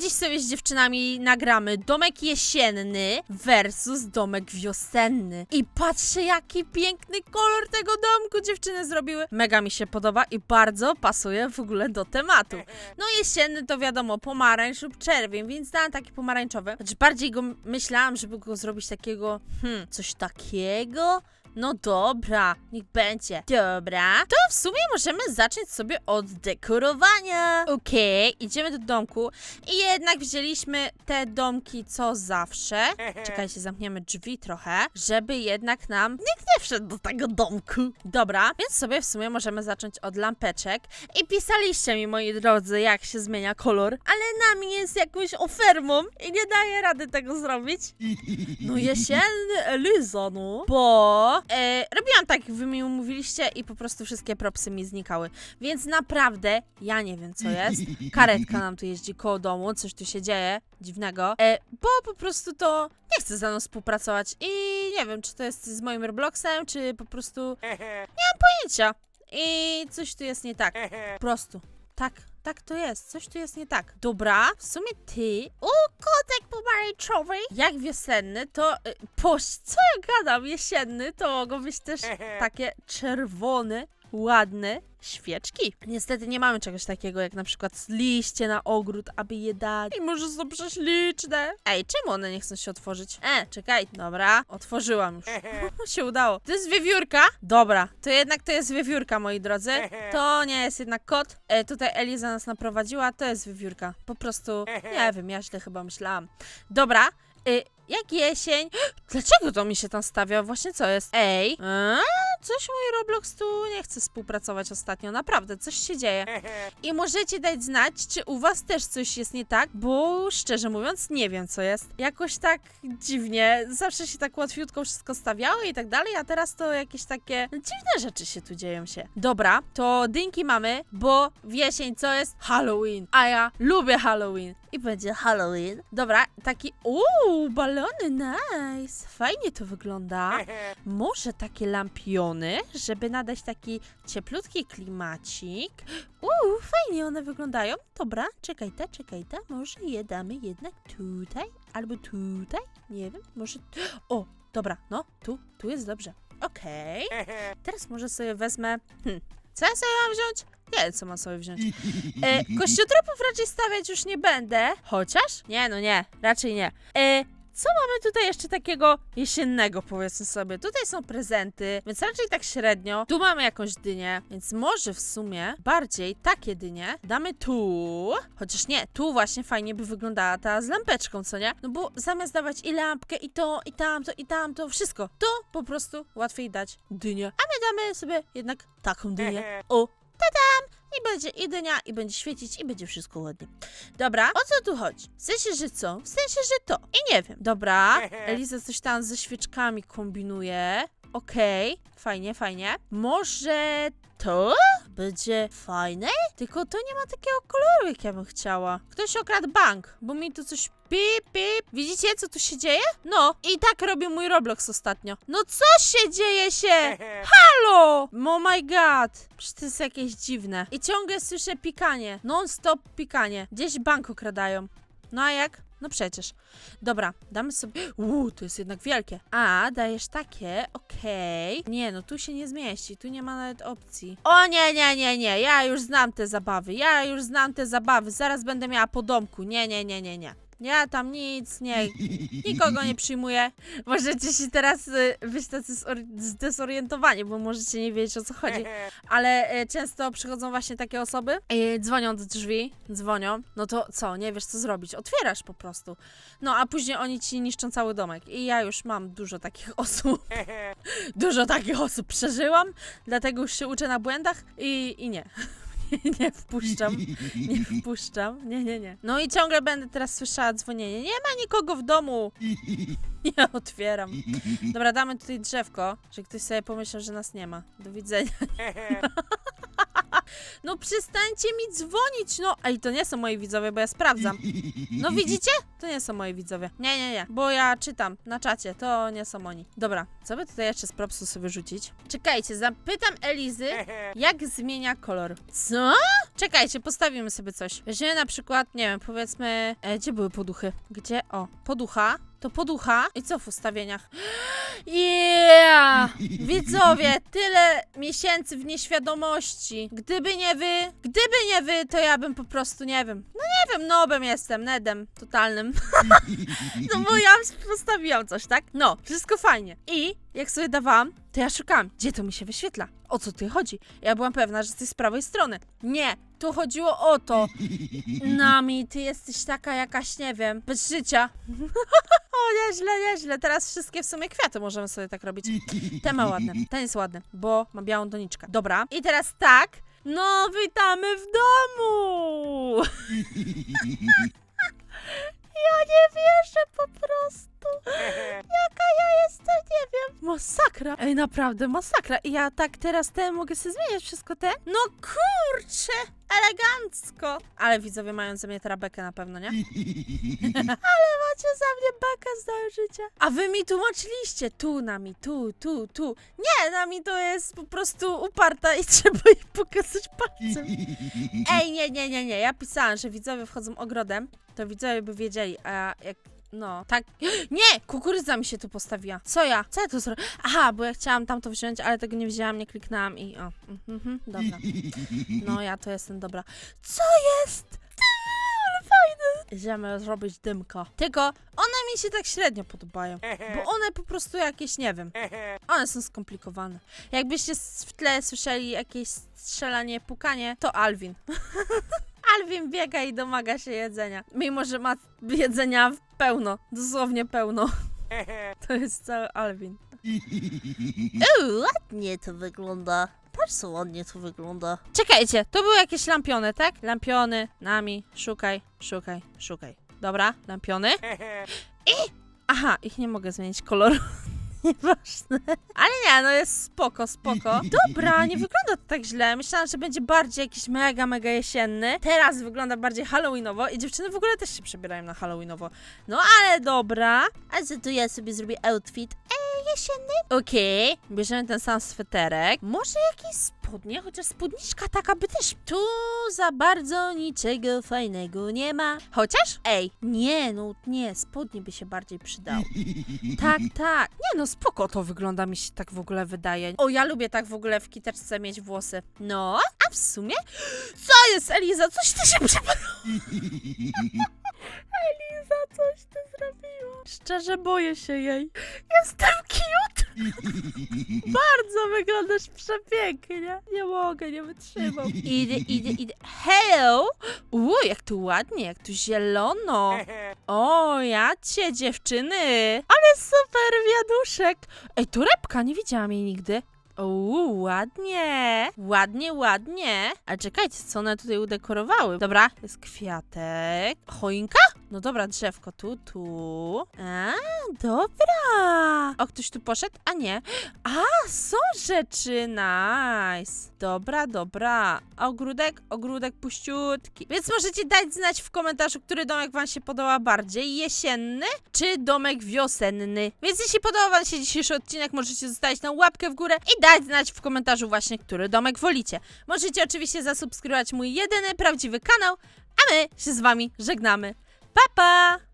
Dziś sobie z dziewczynami nagramy domek jesienny versus domek wiosenny. I patrzcie, jaki piękny kolor tego domku dziewczyny zrobiły. Mega mi się podoba i bardzo pasuje w ogóle do tematu. No jesienny to wiadomo, pomarańcz lub czerwień, więc dałam taki pomarańczowy. Znaczy bardziej go myślałam, żeby go zrobić takiego, hmm, coś takiego? No dobra, niech będzie. Dobra, to w sumie możemy zacząć sobie od dekorowania. Okej, idziemy do domku i jednak wzięliśmy te domki co zawsze. Czekajcie, zamkniemy drzwi trochę, żeby jednak nam nikt nie wszedł do tego domku. Dobra, więc sobie w sumie możemy zacząć od lampeczek. I pisaliście mi, moi drodzy, jak się zmienia kolor, ale na mnie jest jakąś ofermą i nie daję rady tego zrobić. No jesienny Eliza, no. Bo e, robiłam tak, jak wy mi mówiliście i po prostu wszystkie propsy mi znikały. Więc naprawdę, ja nie wiem co jest. Karetka nam tu jeździ koło domu, coś tu się dzieje dziwnego. E, bo po prostu to nie chce ze mną współpracować i nie wiem, czy to jest z moim Robloxem, czy po prostu nie mam pojęcia. I coś tu jest nie tak. Po prostu. Tak, tak to jest. Coś tu jest nie tak. Dobra, w sumie ty. O, kotek pomarańczowy. Jak wiosenny, to. Y, poś, co ja gadam? Jesienny, to mogą być też takie czerwone, ładne świeczki. Niestety nie mamy czegoś takiego jak na przykład liście na ogród, aby je dać. I może są prześliczne. Ej, czemu one nie chcą się otworzyć? E, czekaj, dobra, otworzyłam już. się udało. To jest wiewiórka? Dobra, to jednak to jest wiewiórka, moi drodzy. To nie jest jednak kot. E, tutaj Eliza nas naprowadziła, to jest wiewiórka. Po prostu, nie wiem, ja źle chyba myślałam. Dobra, y, jak jesień. Dlaczego to mi się tam stawia? Właśnie co jest? Ej, a? coś mój Roblox tu nie chce współpracować ostatnio. Naprawdę, coś się dzieje. I możecie dać znać, czy u was też coś jest nie tak, bo szczerze mówiąc nie wiem co jest. Jakoś tak dziwnie, zawsze się tak łatwiutko wszystko stawiało i tak dalej, a teraz to jakieś takie dziwne rzeczy się tu dzieją się. Dobra, to dynki mamy, bo w jesień co jest? Halloween. A ja lubię Halloween. I będzie Halloween. Dobra, taki, uuu, balony, nice. Fajnie to wygląda. Może takie lampiony, żeby nadać taki cieplutki klimacik. Uuu, fajnie one wyglądają. Dobra, czekajcie, czekajcie. Może je damy jednak tutaj albo tutaj? Nie wiem, może... O, dobra, no, tu, tu jest dobrze. Okej. Teraz może sobie wezmę... Hm, co ja sobie mam wziąć? Nie wiem, co mam sobie wziąć. E, kościotropów raczej stawiać już nie będę. Chociaż? Nie, no nie, raczej nie. E, co mamy tutaj jeszcze takiego jesiennego, powiedzmy sobie? Tutaj są prezenty, więc raczej tak średnio. Tu mamy jakąś dynię, więc może w sumie bardziej takie dynie damy tu. Chociaż nie, tu właśnie fajnie by wyglądała ta z lampeczką, co nie? No bo zamiast dawać i lampkę, i to, i tamto, i tamto, wszystko, to po prostu łatwiej dać dynię. A my damy sobie jednak taką dynię. O, tadam! I będzie i dynia, i będzie świecić, i będzie wszystko ładnie. Dobra, o co tu chodzi? W sensie, że co? W sensie, że to. I nie wiem. Dobra, Eliza coś tam ze świeczkami kombinuje. Okej, fajnie, fajnie. Może to będzie fajne? Tylko to nie ma takiego koloru, jak ja bym chciała. Ktoś okradł bank, bo mi tu coś pip, pip. Widzicie, co tu się dzieje? No, i tak robi mój Roblox ostatnio. No co się dzieje się? Halo! Oh my god! Przecież to jest jakieś dziwne. I ciągle słyszę pikanie. Non-stop pikanie. Gdzieś bank okradają. No a jak? No przecież. Dobra, damy sobie... Uuu, to jest jednak wielkie. A, dajesz takie, okej. Nie, no tu się nie zmieści, tu nie ma nawet opcji. O nie, nie, nie, nie, ja już znam te zabawy, ja już znam te zabawy, zaraz będę miała po domku. Nie, nie, nie, nie, nie. Ja tam nic, nie, nikogo nie przyjmuję. Możecie się teraz y, być tacy bo możecie nie wiedzieć o co chodzi. Ale e, często przychodzą właśnie takie osoby, e, dzwonią do drzwi, dzwonią, no to co, nie wiesz co zrobić, otwierasz po prostu. No a później oni ci niszczą cały domek. I ja już mam dużo takich osób. dużo takich osób przeżyłam, dlatego już się uczę na błędach i, i nie. nie wpuszczam, nie wpuszczam, nie, nie, nie. No i ciągle będę teraz słyszała dzwonienie. Nie ma nikogo w domu. Nie otwieram. Dobra, damy tutaj drzewko, że ktoś sobie pomyślał, że nas nie ma. Do widzenia. No przestańcie mi dzwonić, no. Ej, to nie są moi widzowie, bo ja sprawdzam. No widzicie? To nie są moi widzowie. Nie, nie, nie, bo ja czytam na czacie, to nie są oni. Dobra, co by tutaj jeszcze z propsu sobie rzucić? Czekajcie, zapytam Elizy, jak zmienia kolor. Co? Czekajcie, postawimy sobie coś. Weźmiemy na przykład, nie wiem, powiedzmy, e, gdzie były poduchy? Gdzie? O, poducha. To poducha. I co w ustawieniach? Yeah! Widzowie, tyle miesięcy w nieświadomości. Gdyby nie wy, gdyby nie wy, to ja bym po prostu, nie wiem. No nie wiem, nobem jestem, nedem totalnym. no bo ja postawiłam coś, tak? No, wszystko fajnie. I jak sobie dawałam, to ja szukałam, gdzie to mi się wyświetla. O co tu chodzi? Ja byłam pewna, że jesteś z prawej strony. Nie, tu chodziło o to. Nami, ty jesteś taka jakaś, nie wiem, bez życia. o, nieźle, nieźle. Teraz wszystkie w sumie kwiaty możemy sobie tak robić. Ten ma ładny, ten jest ładny, bo ma białą doniczkę. Dobra, i teraz tak. No, witamy w domu! Masakra. Ej, naprawdę, masakra. I ja tak teraz te mogę sobie zmieniać wszystko te? No kurczę, elegancko. Ale widzowie mają ze mnie teraz bekę na pewno, nie? Ale macie za mnie bekę z całe życie. A wy mi tłumaczyliście, tu nami, tu, tu, tu. Nie, nami to jest po prostu uparta i trzeba jej pokazać palcem. Ej, nie, nie, nie, nie. Ja pisałam, że widzowie wchodzą ogrodem, to widzowie by wiedzieli, a jak. No, tak. Nie! Kukurydza mi się tu postawiła. Co ja? Co ja tu zrobię? Aha, bo ja chciałam tam to wziąć, ale tego nie wzięłam, nie kliknęłam i o. Mhm, dobra. No, ja to jestem dobra. Co jest? Ale fajne. Idziemy zrobić dymko. Tylko one mi się tak średnio podobają. Bo one po prostu jakieś, nie wiem. One są skomplikowane. Jakbyście w tle słyszeli jakieś strzelanie, pukanie, to Alvin. Alvin biega i domaga się jedzenia. Mimo, że ma jedzenia w pełno. Dosłownie pełno. To jest cały Alvin. Uuu, ładnie to wygląda. Patrz, co ładnie to wygląda. Czekajcie, to były jakieś lampiony, tak? Lampiony, nami, szukaj, szukaj, szukaj. Dobra, lampiony. I... Aha, ich nie mogę zmienić koloru. Nieważne. Ale nie, no jest spoko, spoko. Dobra, nie wygląda to tak źle. Myślałam, że będzie bardziej jakiś mega, mega jesienny. Teraz wygląda bardziej halloweenowo i dziewczyny w ogóle też się przebierają na halloweenowo. No ale dobra. A co tu ja sobie zrobię outfit? Eee, jesienny? Okej, bierzemy ten sam sweterek. Może jakieś spodnie? Chociaż spódniczka taka by też... Tu za bardzo niczego fajnego nie ma. Chociaż? Ej, nie, no nie, spodnie by się bardziej przydały. Tak, tak. Nie no, spoko to wygląda, mi się tak w ogóle wydaje. O, ja lubię tak w ogóle w kiteczce mieć włosy. No, a w sumie? Co jest, Eliza? Coś ty się przypomniało? Eliza, coś ty zrobiła. Szczerze boję się jej. Jestem. Bardzo wyglądasz przepięknie. Nie mogę, nie wytrzymam. Idę, idę, idę. Hello! Uuu, jak tu ładnie, jak tu zielono. O, ja cię, dziewczyny. Ale super wiaduszek. Ej, torebka, nie widziałam jej nigdy. Uuu, ładnie. Ładnie, ładnie. Ale czekajcie, co one tutaj udekorowały. Dobra, jest kwiatek. Choinka? No dobra, drzewko tu, tu. A, dobra. O, ktoś tu poszedł? A nie. A, są rzeczy, nice. Dobra, dobra. Ogródek, ogródek puściutki. Więc możecie dać znać w komentarzu, który domek wam się podoba bardziej. Jesienny czy domek wiosenny. Więc jeśli podoba wam się dzisiejszy odcinek, możecie zostawić na łapkę w górę i dać znać w komentarzu właśnie, który domek wolicie. Możecie oczywiście zasubskrybować mój jedyny prawdziwy kanał, a my się z wami żegnamy. Pa, pa!